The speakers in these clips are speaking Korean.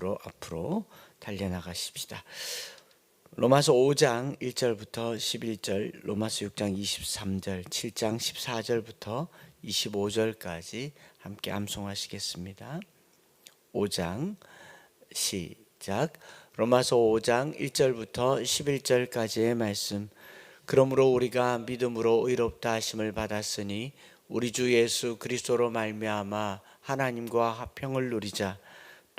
앞으로 앞으로 달려나가십시다. 로마서 5장 1절부터 11절, 로마서 6장 23절, 7장 14절부터 25절까지 함께 암송하시겠습니다. 5장 시작. 로마서 5장 1절부터 11절까지의 말씀. 그러므로 우리가 믿음으로 의롭다 하심을 받았으니 우리 주 예수 그리스도로 말미암아 하나님과 화평을 누리자.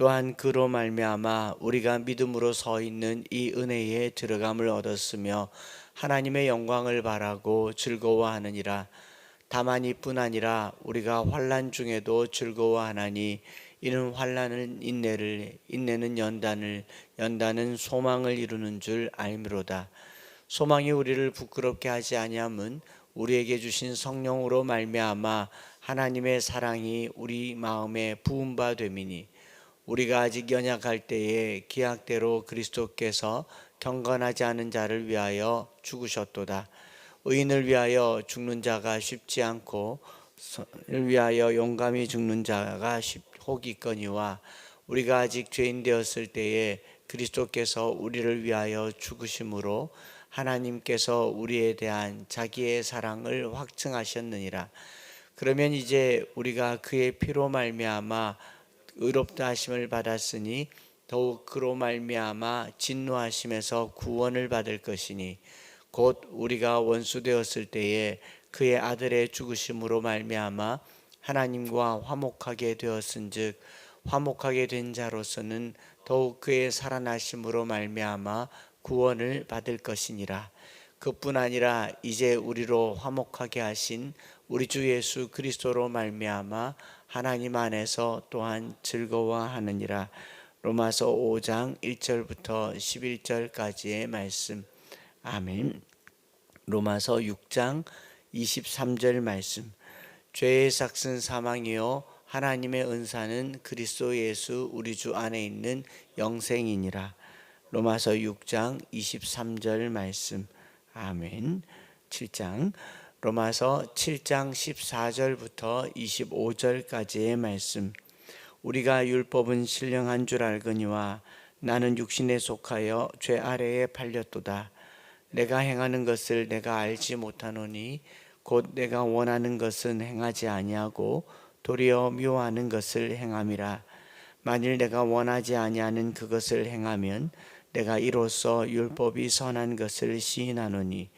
또한 그로 말미암아 우리가 믿음으로 서 있는 이 은혜에 들어감을 얻었으며 하나님의 영광을 바라고 즐거워하느니라. 다만 이뿐 아니라 우리가 환난 중에도 즐거워하나니 이는 환난은 인내를 인내는 연단을 연단은 소망을 이루는 줄 알미로다. 소망이 우리를 부끄럽게 하지 아니함은 우리에게 주신 성령으로 말미암아 하나님의 사랑이 우리 마음에 부은 바 됨이니 우리가 아직 연약할 때에 기약대로 그리스도께서 경건하지 않은 자를 위하여 죽으셨도다. 의인을 위하여 죽는 자가 쉽지 않고 선을 위하여 용감히 죽는 자가 쉽 혹이 있거니와 우리가 아직 죄인 되었을 때에 그리스도께서 우리를 위하여 죽으심으로 하나님께서 우리에 대한 자기의 사랑을 확증하셨느니라. 그러면 이제 우리가 그의 피로 말미암아 의롭다 하심을 받았으니 더욱 그로 말미암아 진노하심에서 구원을 받을 것이니 곧 우리가 원수 되었을 때에 그의 아들의 죽으심으로 말미암아 하나님과 화목하게 되었은즉 화목하게 된 자로서는 더욱 그의 살아나심으로 말미암아 구원을 받을 것이니라. 그뿐 아니라 이제 우리로 화목하게 하신 우리 주 예수 그리스도로 말미암아 하나님 안에서 또한 즐거워하느니라 로마서 5장 1절부터 11절까지의 말씀 아멘 로마서 6장 23절 말씀 죄의 삭슨 사망이요 하나님의 은사는 그리스도 예수 우리 주 안에 있는 영생이니라. 로마서 6장 23절 말씀. 아멘. 7장 로마서 7장 14절부터 25절까지의 말씀. 우리가 율법은 신령한 줄 알거니와 나는 육신에 속하여 죄 아래에 팔렸도다. 내가 행하는 것을 내가 알지 못하노니 곧 내가 원하는 것은 행하지 아니하고 도리어 미워하는 것을 행함이라 만일 내가 원하지 아니하는 그것을 행하면 내가 이로써 율법이 선한 것을 시인하노니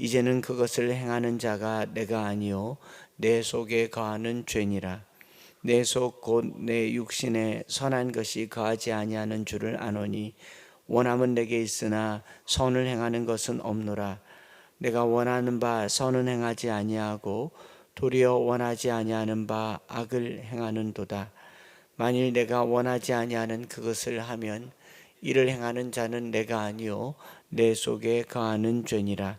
이제는 그것을 행하는 자가 내가 아니요 내 속에 거하는 죄니라 내 속 곧 내 육신에 선한 것이 거하지 아니하는 줄을 아노니 원함은 내게 있으나 선을 행하는 것은 없노라 내가 원하는 바 선은 행하지 아니하고 도리어 원하지 아니하는 바 악을 행하는도다. 만일 내가 원하지 아니하는 그것을 하면 이를 행하는 자는 내가 아니요 내 속에 거하는 죄니라.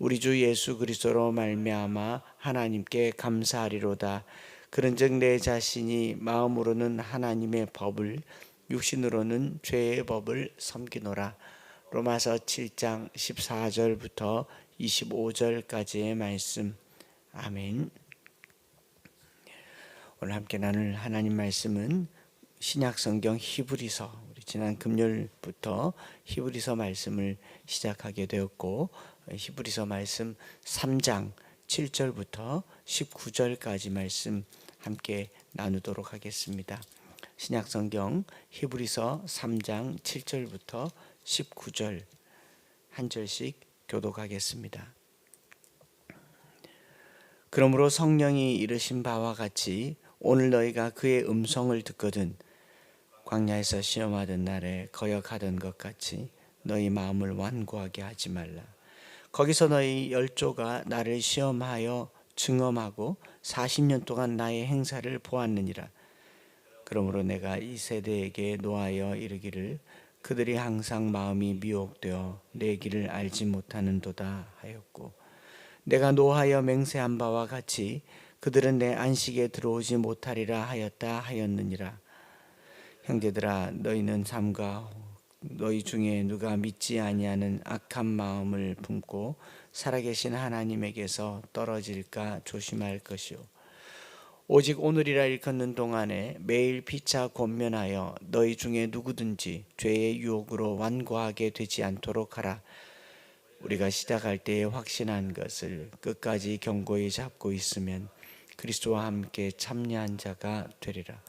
우리 주 예수 그리스도로 말미암아 하나님께 감사하리로다. 그런즉 내 자신이 마음으로는 하나님의 법을 육신으로는 죄의 법을 섬기노라. 로마서 7장 14절부터 25절까지의 말씀. 아멘. 오늘 함께 나눌 하나님 말씀은 신약 성경 히브리서 우리 지난 금요일부터 히브리서 말씀을 시작하게 되었고 히브리서 말씀 3장 7절부터 19절까지 말씀 함께 나누도록 하겠습니다. 신약 성경 히브리서 3장 7절부터 19절 한 절씩 교독하겠습니다. 그러므로 성령이 이르신 바와 같이 오늘 너희가 그의 음성을 듣거든 광야에서 시험하던 날에 거역하던 것 같이 너희 마음을 완고하게 하지 말라. 거기서 너희 열조가 나를 시험하여 증험하고 40년 동안 나의 행사를 보았느니라. 그러므로 내가 이 세대에게 노하여 이르기를 그들이 항상 마음이 미혹되어 내 길을 알지 못하는도다 하였고 내가 노하여 맹세한 바와 같이 그들은 내 안식에 들어오지 못하리라 하였다 하였느니라 형제들아 너희는 삼가 너희 중에 누가 믿지 아니하는 악한 마음을 품고 살아계신 하나님에게서 떨어질까 조심할 것이요 오직 오늘이라 일컫는 동안에 매일 피차 권면하여 너희 중에 누구든지 죄의 유혹으로 완고하게 되지 않도록 하라. 우리가 시작할 때에 확신한 것을 끝까지 경고히 잡고 있으면 그리스도와 함께 참여한 자가 되리라.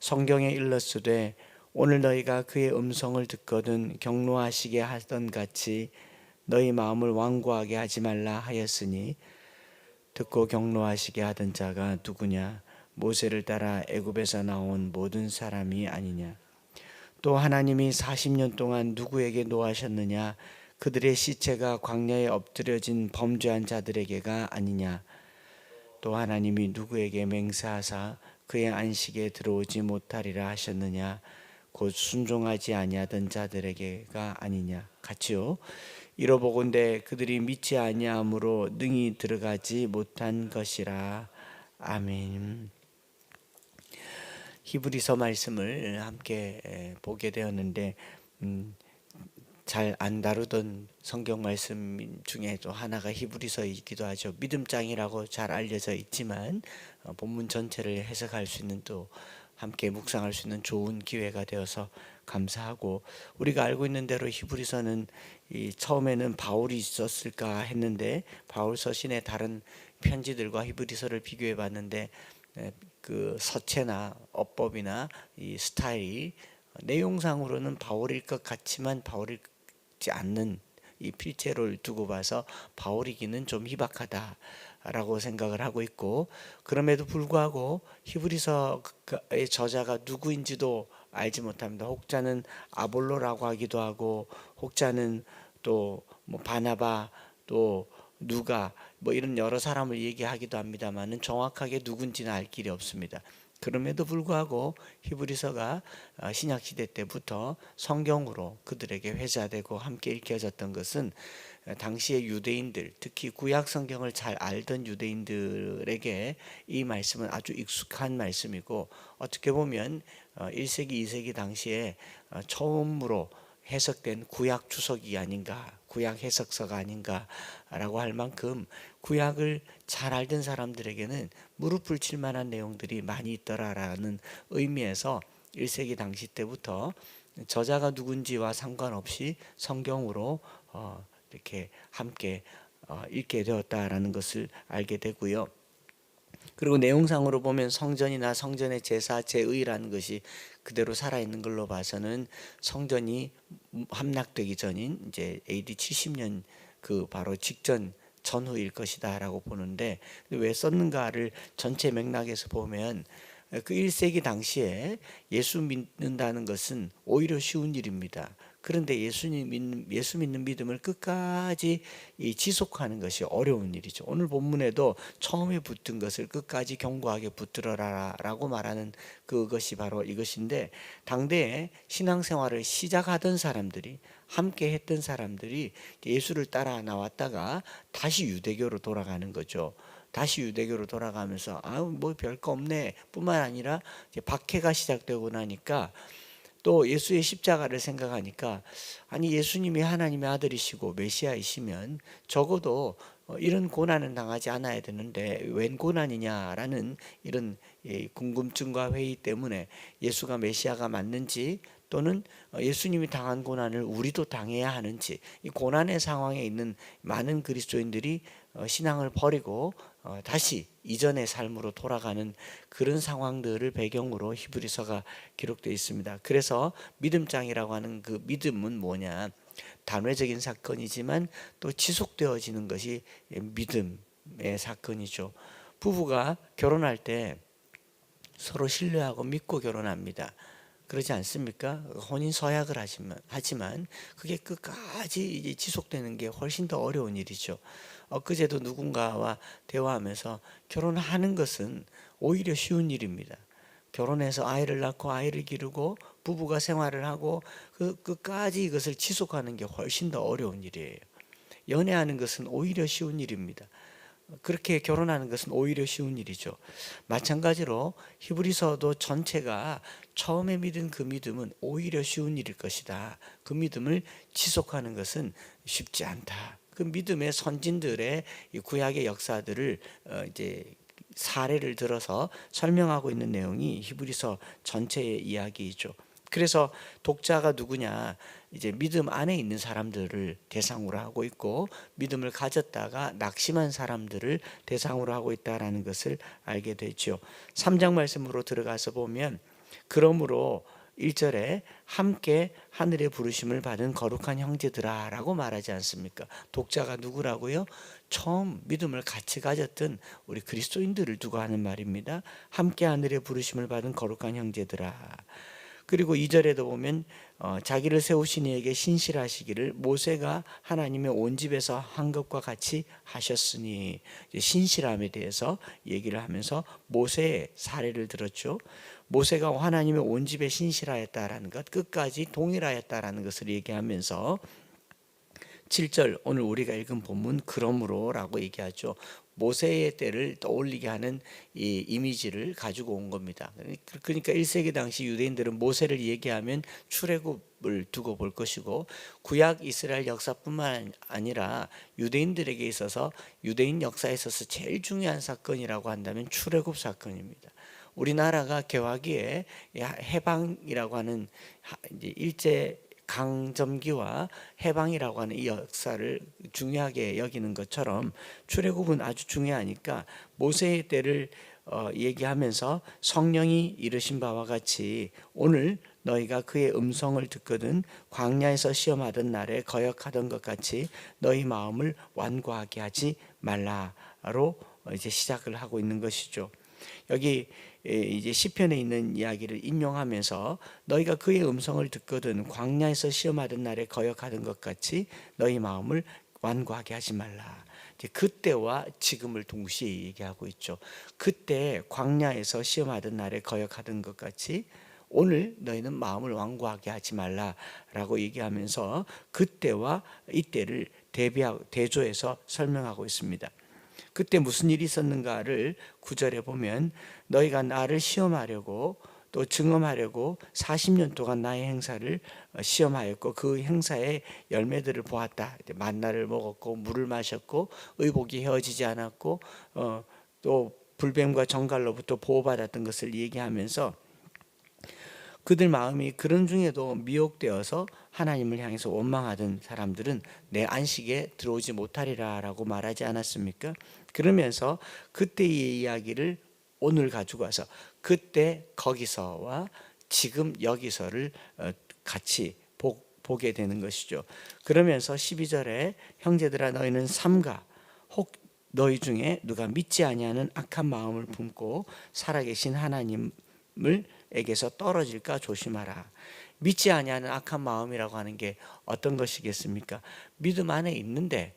성경에 일렀으되 오늘 너희가 그의 음성을 듣거든 경노하시게 하던 같이 너희 마음을 완고하게 하지 말라 하였으니 듣고 경노하시게 하던 자가 누구냐? 모세를 따라 애굽에서 나온 모든 사람이 아니냐? 또 하나님이 40년 동안 누구에게 노하셨느냐? 그들의 시체가 광야에 엎드려진 범죄한 자들에게가 아니냐? 또 하나님이 누구에게 맹세하사 그의 안식에 들어오지 못하리라 하셨느냐 곧 순종하지 아니하던 자들에게가 아니냐 같이요 이러보건대 그들이 믿지 아니함으로 능히 들어가지 못한 것이라 아멘. 히브리서 말씀을 함께 보게 되었는데 음, 잘안 다루던 성경 말씀 중에도 하나가 히브리서이기도 하죠. 믿음장이라고 잘 알려져 있지만 어, 본문 전체를 해석할 수 있는 또 함께 묵상할 수 있는 좋은 기회가 되어서 감사하고 우리가 알고 있는 대로 히브리서는 이 처음에는 바울이 있었을까 했는데 바울 서신의 다른 편지들과 히브리서를 비교해 봤는데 그 서체나 어법이나 이 스타일이 내용상으로는 바울일 것 같지만 바울이지 않는 이 필체를 두고 봐서 바울이기는 좀 희박하다 라고 생각을 하고 있고 그럼에도 불구하고 히브리서의 저자가 누구인지도 알지 못합니다. 혹자는 아볼로라고 하기도 하고 혹자는 또 뭐 바나바 또 누가 뭐 이런 여러 사람을 얘기하기도 합니다만은 정확하게 누군지는 알 길이 없습니다. 그럼에도 불구하고 히브리서가 어, 신약 시대 때부터 성경으로 그들에게 회자되고 함께 읽혀졌던 것은 어, 당시의 유대인들, 특히 구약 성경을 잘 알던 유대인들에게 이 말씀은 아주 익숙한 말씀이고 어떻게 보면 1세기, 어, 2세기 당시에 처음으로 해석된 구약 주석이 아닌가, 구약 해석서가 아닌가라고 할 만큼 구약을 잘 알던 사람들에게는 무릎을 칠 만한 내용들이 많이 있더라라는 의미에서 1세기 당시 때부터 저자가 누군지와 상관없이 성경으로 어, 이렇게 함께 어, 읽게 되었다라는 것을 알게 되고요. 그리고 내용상으로 보면 성전이나 성전의 제사, 제의라는 것이 그대로 살아 있는 걸로 봐서는 성전이 함락되기 전인 이제 AD 70년 그 바로 직전 전후일 것이다라고 보는데 왜 썼는가를 전체 맥락에서 보면 그 1세기 당시에 예수 믿는다는 것은 오히려 쉬운 일입니다. 그런데 예수님 믿는, 예수 믿는 믿음을 끝까지 지속하는 것이 어려운 일이죠. 오늘 본문에도 처음에 붙은 것을 끝까지 견고하게 붙들어라라고 말하는 그것이 바로 이것인데 당대에 신앙생활을 시작하던 사람들이 함께 했던 사람들이 예수를 따라 나왔다가 다시 유대교로 돌아가는 거죠. 다시 유대교로 돌아가면서 아뭐 별거 없네 뿐만 아니라 박해가 시작되고 나니까 또 예수의 십자가를 생각하니까 아니 예수님이 하나님의 아들이시고 메시아이시면 적어도 어, 이런 고난은 당하지 않아야 되는데 웬 고난이냐라는 이런 예, 궁금증과 회의 때문에 예수가 메시아가 맞는지 또는 어, 예수님이 당한 고난을 우리도 당해야 하는지 이 고난의 상황에 있는 많은 그리스도인들이 어, 신앙을 버리고 어, 다시 이전의 삶으로 돌아가는 그런 상황들을 배경으로 히브리서가 기록되어 있습니다. 그래서 믿음장이라고 하는 그 믿음은 뭐냐? 단회적인 사건이지만 또 지속되어지는 것이 믿음의 사건이죠. 부부가 결혼할 때 서로 신뢰하고 믿고 결혼합니다. 그러지 않습니까? 혼인 서약을 하지만, 하지만 그게 끝까지 지속되는 게 훨씬 더 어려운 일이죠. 엊그제도 누군가와 대화하면서 결혼하는 것은 오히려 쉬운 일입니다. 결혼해서 아이를 낳고 아이를 기르고 부부가 생활을 하고 그 끝까지 이것을 지속하는 게 훨씬 더 어려운 일이에요. 연애하는 것은 오히려 쉬운 일입니다. 그렇게 결혼하는 것은 오히려 쉬운 일이죠. 마찬가지로 히브리서도 전체가 처음에 믿은 그 믿음은 오히려 쉬운 일일 것이다. 그 믿음을 지속하는 것은 쉽지 않다. 그 믿음의 선진들의 이 구약의 역사들을 어 이제 사례를 들어서 설명하고 있는 내용이 히브리서 전체의 이야기이죠. 그래서 독자가 누구냐 이제 믿음 안에 있는 사람들을 대상으로 하고 있고 믿음을 가졌다가 낙심한 사람들을 대상으로 하고 있다라는 것을 알게 되죠. 3장 말씀으로 들어가서 보면 그러므로 1절에 함께 하늘의 부르심을 받은 거룩한 형제들아 라고 말하지 않습니까? 독자가 누구라고요? 처음 믿음을 같이 가졌던 우리 그리스도인들을 두고 하는 말입니다. 함께 하늘의 부르심을 받은 거룩한 형제들아. 그리고 2절에도 보면 어, 자기를 세우신 이에게 신실하시기를 모세가 하나님의 온 집에서 한 것과 같이 하셨으니 신실함에 대해서 얘기를 하면서 모세의 사례를 들었죠. 모세가 하나님의 온 집에 신실하였다라는 것, 끝까지 동일하였다라는 것을 얘기하면서 7절 오늘 우리가 읽은 본문 그러므로라고 얘기하죠. 모세의 때를 떠올리게 하는 이 이미지를 가지고 온 겁니다. 그러니까 1세기 당시 유대인들은 모세를 얘기하면 출애굽을 두고 볼 것이고 구약 이스라엘 역사뿐만 아니라 유대인들에게 있어서 유대인 역사에 있어서 제일 중요한 사건이라고 한다면 출애굽 사건입니다. 우리나라가 개화기에 해방이라고 하는 일제 강점기와 해방이라고 하는 이 역사를 중요하게 여기는 것처럼 출애굽은 아주 중요하니까 모세의 때를 어, 얘기하면서 성령이 이르신 바와 같이 오늘 너희가 그의 음성을 듣거든 광야에서 시험하던 날에 거역하던 것 같이 너희 마음을 완고하게 하지 말라로 이제 시작을 하고 있는 것이죠. 여기 이제 시편에 있는 이야기를 인용하면서 너희가 그의 음성을 듣거든 광야에서 시험하던 날에 거역하던 것 같이 너희 마음을 완고하게 하지 말라. 그때와 지금을 동시에 얘기하고 있죠. 그때 광야에서 시험하던 날에 거역하던 것 같이 오늘 너희는 마음을 완고하게 하지 말라라고 얘기하면서 그때와 이때를 대비하고 대조해서 설명하고 있습니다. 그때 무슨 일이 있었는가를 구절에 보면 너희가 나를 시험하려고 또 증험하려고 40년 동안 나의 행사를 어, 시험하였고 그 행사의 열매들을 보았다. 만나를 먹었고 물을 마셨고 의복이 헤어지지 않았고 어, 또 불뱀과 정갈로부터 보호받았던 것을 얘기하면서 그들 마음이 그런 중에도 미혹되어서 하나님을 향해서 원망하던 사람들은 내 안식에 들어오지 못하리라라고 말하지 않았습니까? 그러면서 그때의 이야기를 오늘 가지고 와서 그때 거기서와 지금 여기서를 어, 같이 보게 되는 것이죠. 그러면서 12절에 형제들아 너희는 삼가 혹 너희 중에 누가 믿지 아니하는 악한 마음을 품고 살아계신 하나님을 에게서 떨어질까 조심하라. 믿지 아니하는 악한 마음이라고 하는 게 어떤 것이겠습니까? 믿음 안에 있는데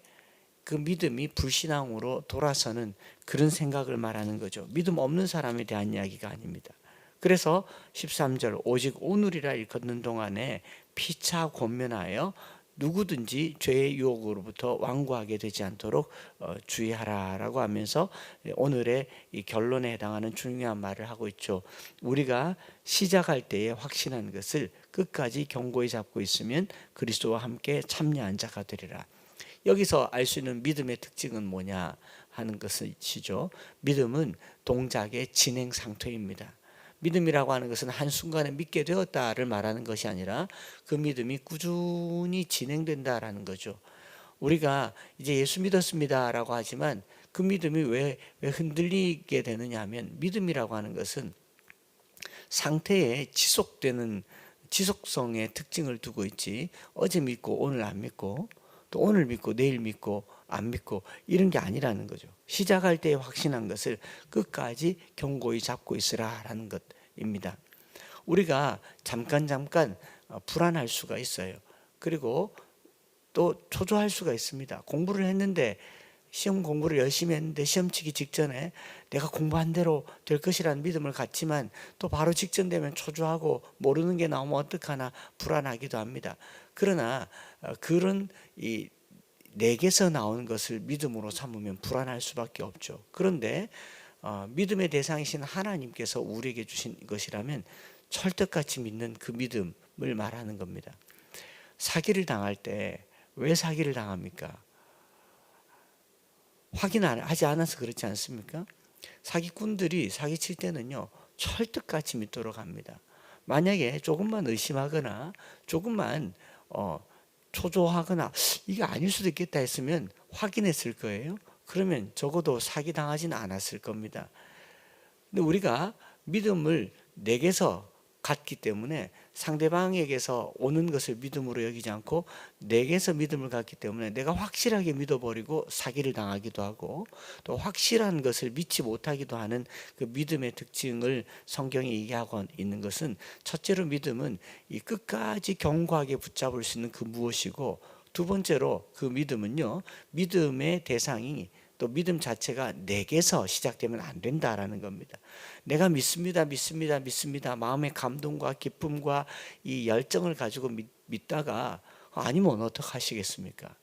그 믿음이 불신앙으로 돌아서는 그런 생각을 말하는 거죠. 믿음 없는 사람에 대한 이야기가 아닙니다. 그래서 13절 오직 오늘이라 일컫는 동안에 피차 권면하여 누구든지 죄의 유혹으로부터 완고하게 되지 않도록 어, 주의하라라고 하면서 오늘의 이 결론에 해당하는 중요한 말을 하고 있죠. 우리가 시작할 때에 확신한 것을 끝까지 경고히 잡고 있으면 그리스도와 함께 참여한 자가 되리라. 여기서 알 수 있는 믿음의 특징은 뭐냐 하는 것이죠. 믿음은 동작의 진행 상태입니다. 믿음이라고 하는 것은 한순간에 믿게 되었다를 말하는 것이 아니라 그 믿음이 꾸준히 진행된다라는 거죠. 우리가 이제 예수 믿었습니다라고 하지만 그 믿음이 왜, 왜 흔들리게 되느냐 하면 믿음이라고 하는 것은 상태에 지속되는 지속성의 특징을 두고 있지 어제 믿고 오늘 안 믿고 또 오늘 믿고 내일 믿고 안 믿고 이런 게 아니라는 거죠. 시작할 때 확신한 것을 끝까지 경고히 잡고 있으라라는 것입니다. 우리가 잠깐 잠깐 어, 불안할 수가 있어요. 그리고 또 초조할 수가 있습니다. 공부를 했는데 시험 공부를 열심히 했는데 시험 치기 직전에 내가 공부한 대로 될 것이라는 믿음을 갖지만 또 바로 직전 되면 초조하고 모르는 게 나오면 어떡하나 불안하기도 합니다. 그러나 어, 그런 이 내게서 나오는 것을 믿음으로 삼으면 불안할 수밖에 없죠. 그런데 어, 믿음의 대상이신 하나님께서 우리에게 주신 것이라면 철떡같이 믿는 그 믿음을 말하는 겁니다. 사기를 당할 때 왜 사기를 당합니까? 확인하지 않아서 그렇지 않습니까? 사기꾼들이 사기칠 때는요 철떡같이 믿도록 합니다. 만약에 조금만 의심하거나 조금만 어, 초조하거나 이게 아닐 수도 있겠다 했으면 확인했을 거예요. 그러면 적어도 사기 당하지는 않았을 겁니다. 근데 우리가 믿음을 내게서 갖기 때문에 상대방에게서 오는 것을 믿음으로 여기지 않고 내게서 믿음을 갖기 때문에 내가 확실하게 믿어버리고 사기를 당하기도 하고 또 확실한 것을 믿지 못하기도 하는 그 믿음의 특징을 성경이 얘기하고 있는 것은 첫째로 믿음은 이 끝까지 견고하게 붙잡을 수 있는 그 무엇이고 두 번째로 그 믿음은요 믿음의 대상이 또 믿음 자체가 내게서 시작되면 안 된다라는 겁니다. 내가 믿습니다, 믿습니다, 믿습니다. 마음의 감동과 기쁨과 이 열정을 가지고 믿, 믿다가 아니면 어떡하시겠습니까?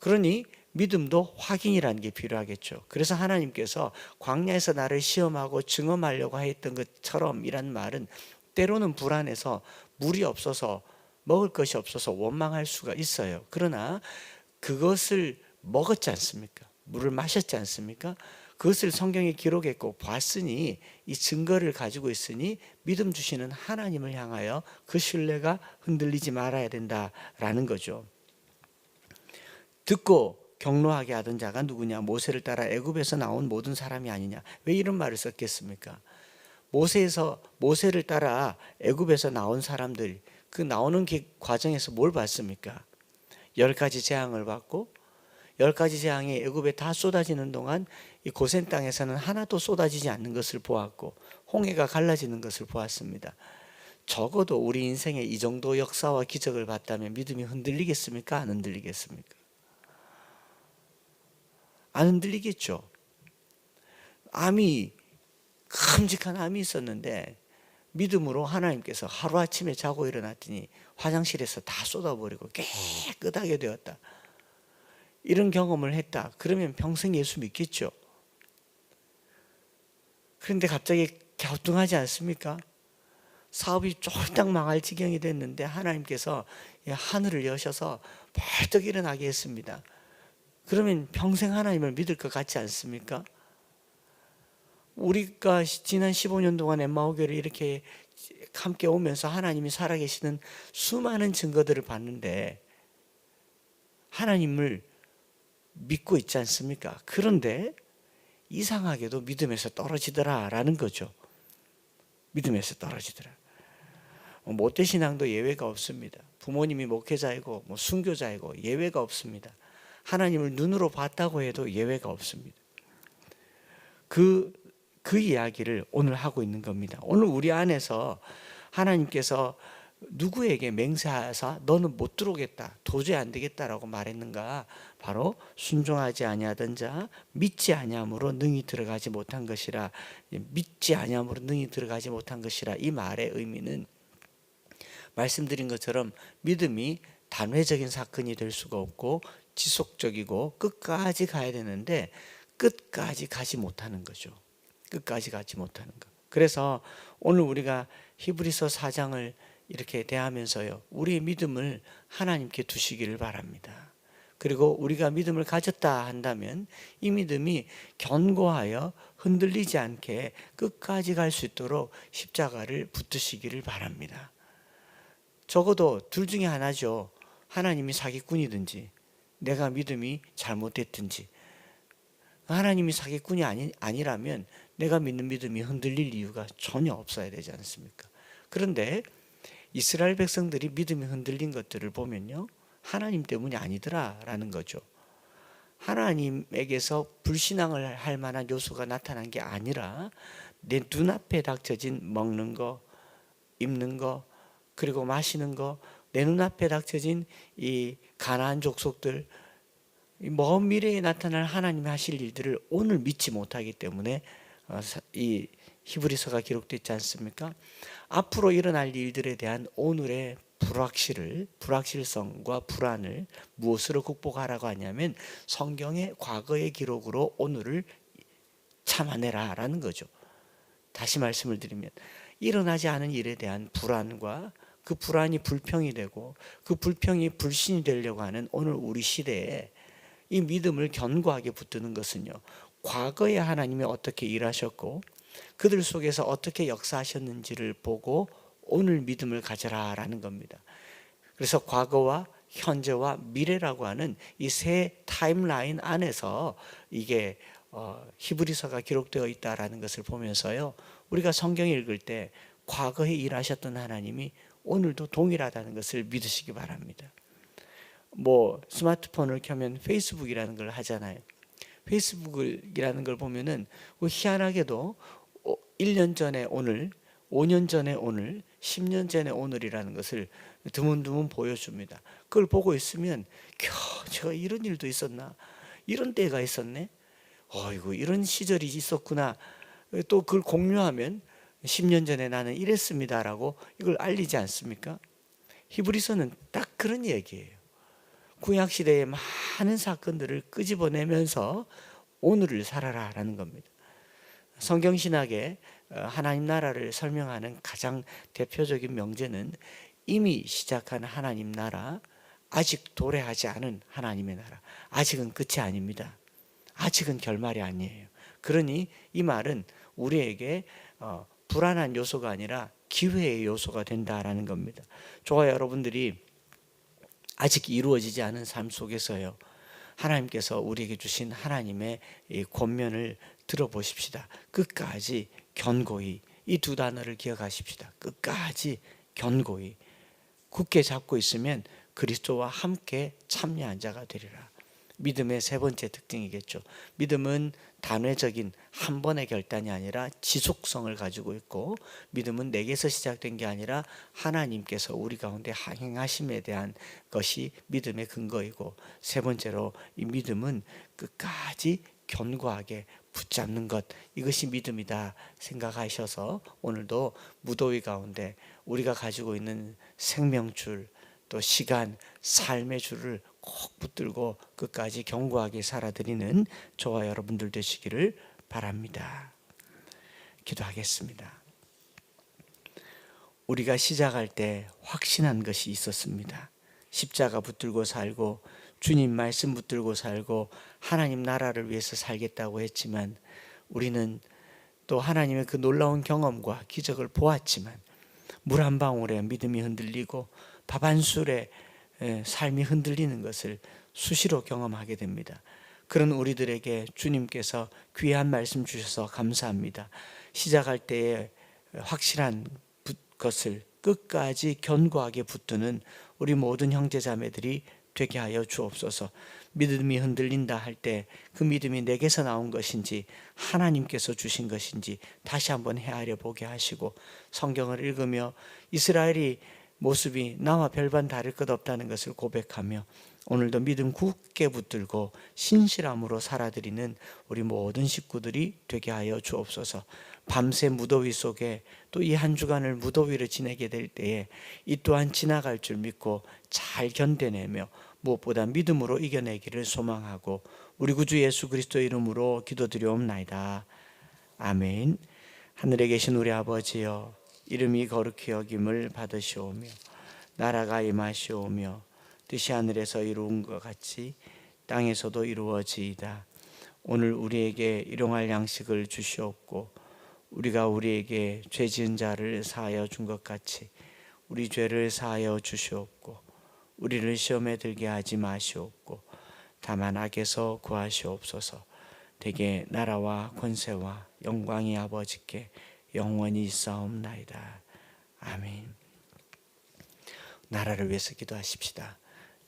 그러니 믿음도 확인이라는 게 필요하겠죠. 그래서 하나님께서 광야에서 나를 시험하고 증험하려고 했던 것처럼 이란 말은 때로는 불안해서 물이 없어서 먹을 것이 없어서 원망할 수가 있어요. 그러나 그것을 먹었지 않습니까? 물을 마셨지 않습니까? 그것을 성경에 기록했고 봤으니 이 증거를 가지고 있으니 믿음 주시는 하나님을 향하여 그 신뢰가 흔들리지 말아야 된다라는 거죠. 듣고 경로하게 하던 자가 누구냐? 모세를 따라 애굽에서 나온 모든 사람이 아니냐? 왜 이런 말을 썼겠습니까? 모세에서 모세를 따라 애굽에서 나온 사람들 그 나오는 과정에서 뭘 봤습니까? 열 가지 재앙을 받고 열 가지 재앙이 애굽에 다 쏟아지는 동안 이 고센 땅에서는 하나도 쏟아지지 않는 것을 보았고 홍해가 갈라지는 것을 보았습니다. 적어도 우리 인생에 이 정도 역사와 기적을 봤다면 믿음이 흔들리겠습니까? 안 흔들리겠습니까? 안 흔들리겠죠. 암이 큼직한 암이 있었는데 믿음으로 하나님께서 하루아침에 자고 일어났더니 화장실에서 다 쏟아버리고 깨끗하게 되었다. 이런 경험을 했다. 그러면 평생 예수 믿겠죠. 그런데 갑자기 갸우뚱하지 않습니까? 사업이 쫄딱 망할 지경이 됐는데 하나님께서 하늘을 여셔서 벌떡 일어나게 했습니다. 그러면 평생 하나님을 믿을 것 같지 않습니까? 우리가 지난 15년 동안 엠마오교를 이렇게 함께 오면서 하나님이 살아계시는 수많은 증거들을 봤는데 하나님을 믿고 있지 않습니까? 그런데 이상하게도 믿음에서 떨어지더라라는 거죠. 믿음에서 떨어지더라. 뭐 모태 신앙도 예외가 없습니다. 부모님이 목회자이고 뭐 순교자이고 예외가 없습니다. 하나님을 눈으로 봤다고 해도 예외가 없습니다. 그, 그 이야기를 오늘 하고 있는 겁니다. 오늘 우리 안에서 하나님께서 누구에게 맹세하사 너는 못 들어오겠다 도저히 안 되겠다라고 말했는가? 바로 순종하지 아니하던 자 믿지 아니함으로 능히 들어가지 못한 것이라. 믿지 아니함으로 능히 들어가지 못한 것이라. 이 말의 의미는 말씀드린 것처럼 믿음이 단회적인 사건이 될 수가 없고 지속적이고 끝까지 가야 되는데 끝까지 가지 못하는 거죠. 끝까지 가지 못하는 것. 그래서 오늘 우리가 히브리서 4장을 이렇게 대하면서요. 우리의 믿음을 하나님께 두시기를 바랍니다. 그리고 우리가 믿음을 가졌다 한다면 이 믿음이 견고하여 흔들리지 않게 끝까지 갈 수 있도록 십자가를 붙드시기를 바랍니다. 적어도 둘 중에 하나죠. 하나님이 사기꾼이든지 내가 믿음이 잘못됐든지 하나님이 사기꾼이 아니, 아니라면 내가 믿는 믿음이 흔들릴 이유가 전혀 없어야 되지 않습니까? 그런데 이스라엘 백성들이 믿음이 흔들린 것들을 보면요. 하나님 때문이 아니더라라는 거죠. 하나님에게서 불신앙을 할 만한 요소가 나타난 게 아니라 내 눈앞에 닥쳐진 먹는 거, 입는 거, 그리고 마시는 거, 내 눈앞에 닥쳐진 이 가나안 족속들 이먼 미래에 나타날 하나님이 하실 일들을 오늘 믿지 못하기 때문에 어, 사- 이 히브리서가 기록됐지 않습니까? 앞으로 일어날 일들에 대한 오늘의 불확실을 불확실성과 불안을 무엇으로 극복하라고 하냐면 성경의 과거의 기록으로 오늘을 참아내라라는 거죠. 다시 말씀을 드리면 일어나지 않은 일에 대한 불안과 그 불안이 불평이 되고 그 불평이 불신이 되려고 하는 오늘 우리 시대에 이 믿음을 견고하게 붙드는 것은요. 과거에 하나님이 어떻게 일하셨고 그들 속에서 어떻게 역사하셨는지를 보고 오늘 믿음을 가져라라는 겁니다. 그래서 과거와 현재와 미래라고 하는 이 세 타임라인 안에서 이게 어, 히브리서가 기록되어 있다라는 것을 보면서요. 우리가 성경 읽을 때 과거에 일하셨던 하나님이 오늘도 동일하다는 것을 믿으시기 바랍니다. 뭐 스마트폰을 켜면 페이스북이라는 걸 하잖아요. 페이스북이라는 걸 보면은 그 희한하게도 1년 전에 오늘, 5년 전에 오늘, 10년 전에 오늘이라는 것을 드문드문 보여줍니다. 그걸 보고 있으면 겨, 제가 이런 일도 있었나? 이런 때가 있었네? 어이구 이런 시절이 있었구나. 또 그걸 공유하면 10년 전에 나는 이랬습니다라고 이걸 알리지 않습니까? 히브리서는 딱 그런 얘기예요. 구약 시대의 많은 사건들을 끄집어내면서 오늘을 살아라라는 겁니다. 성경 신학의 어, 하나님 나라를 설명하는 가장 대표적인 명제는 이미 시작한 하나님 나라, 아직 도래하지 않은 하나님의 나라. 아직은 끝이 아닙니다. 아직은 결말이 아니에요. 그러니 이 말은 우리에게 어, 불안한 요소가 아니라 기회의 요소가 된다라는 겁니다. 저와 여러분들이 아직 이루어지지 않은 삶 속에서요. 하나님께서 우리에게 주신 하나님의 이 권면을 들어보십시다. 끝까지 견고히 이 두 단어를 기억하십시다. 끝까지 견고히 굳게 잡고 있으면 그리스도와 함께 참여한 자가 되리라. 믿음의 세 번째 특징이겠죠. 믿음은 단회적인 한 번의 결단이 아니라 지속성을 가지고 있고 믿음은 내게서 시작된 게 아니라 하나님께서 우리 가운데 행하심에 대한 것이 믿음의 근거이고 세 번째로 이 믿음은 끝까지 견고하게 붙잡는 것 이것이 믿음이다 생각하셔서 오늘도 무더위 가운데 우리가 가지고 있는 생명줄 또 시간 삶의 줄을 꼭 붙들고 끝까지 견고하게 살아드리는 저와 여러분들 되시기를 바랍니다. 기도하겠습니다. 우리가 시작할 때 확신한 것이 있었습니다. 십자가 붙들고 살고 주님 말씀 붙들고 살고 하나님 나라를 위해서 살겠다고 했지만 우리는 또 하나님의 그 놀라운 경험과 기적을 보았지만 물 한 방울에 믿음이 흔들리고 밥 한 술에 에, 삶이 흔들리는 것을 수시로 경험하게 됩니다. 그런 우리들에게 주님께서 귀한 말씀 주셔서 감사합니다. 시작할 때에 확실한 붙- 것을 끝까지 견고하게 붙드는 우리 모든 형제자매들이 되게 하여 주옵소서. 믿음이 흔들린다 할 때 그 믿음이 내게서 나온 것인지 하나님께서 주신 것인지 다시 한번 헤아려 보게 하시고 성경을 읽으며 이스라엘이 모습이 나와 별반 다를 것 없다는 것을 고백하며 오늘도 믿음 굳게 붙들고 신실함으로 살아드리는 우리 모든 식구들이 되게 하여 주옵소서. 밤새 무더위 속에 또 이 한 주간을 무더위를 지내게 될 때에 이 또한 지나갈 줄 믿고 잘 견뎌내며 무엇보다 믿음으로 이겨내기를 소망하고 우리 구주 예수 그리스도 이름으로 기도드리옵나이다. 아멘. 하늘에 계신 우리 아버지여 이름이 거룩히 여김을 받으시오며 나라가 임하시오며 뜻이 하늘에서 이루은 것 같이 땅에서도 이루어지이다. 오늘 우리에게 일용할 양식을 주시옵고 우리가 우리에게 죄 지은 자를 사하여 준 것 같이 우리 죄를 사하여 주시옵고 우리를 시험에 들게 하지 마시옵고 다만 악에서 구하시옵소서. 대개 나라와 권세와 영광이 아버지께 영원히 있사옵나이다. 아멘. 나라를 위해서 기도하십시다.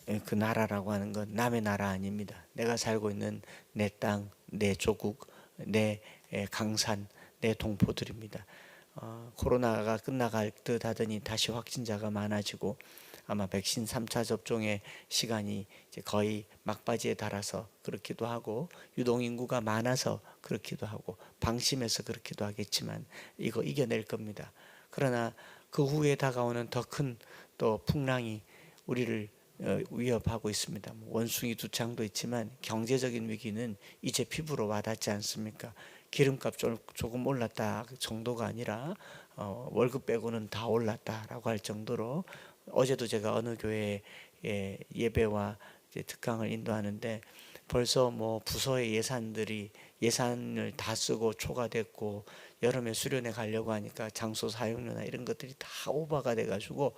예, 그 나라라고 하는 건 남의 나라 아닙니다. 내가 살고 있는 내 땅, 내 조국, 내 예, 강산, 내 동포들입니다. 어, 코로나가 끝나갈 듯 하더니 다시 확진자가 많아지고 아마 백신 3차 접종의 시간이 거의 막바지에 달아서 그렇기도 하고 유동 인구가 많아서 그렇기도 하고 방심해서 그렇기도 하겠지만 이거 이겨낼 겁니다. 그러나 그 후에 다가오는 더 큰 또 풍랑이 우리를 어, 위협하고 있습니다. 뭐 원숭이 두 창도 있지만 경제적인 위기는 이제 피부로 와닿지 않습니까? 기름값 좀- 조금 올랐다 정도가 아니라 어, 월급 빼고는 다 올랐다라고 할 정도로 어제도 제가 어느 교회에 예, 예배와 이제 특강을 인도하는데 벌써 뭐 부서의 예산들이 예산을 다 쓰고 초과됐고 여름에 수련회 가려고 하니까 장소 사용료나 이런 것들이 다 오버가 돼가지고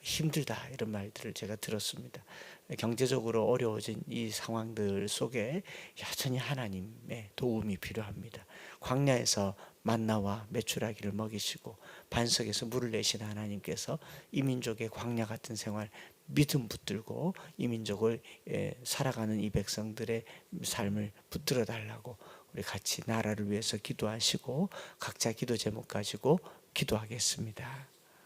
힘들다 이런 말들을 제가 들었습니다. 경제적으로 어려워진 이 상황들 속에 여전히 하나님의 도움이 필요합니다. 광야에서 만나와 메추라기를 먹이시고 반석에서 물을 내신 하나님께서 이 민족의 광야 같은 생활 믿음 붙들고 이 민족을 예, 살아가는 이 백성들의 삶을 붙들어 달라고 우리 같이 나라를 위해서 기도하시고 각자 기도 제목 가지고 기도하겠습니다.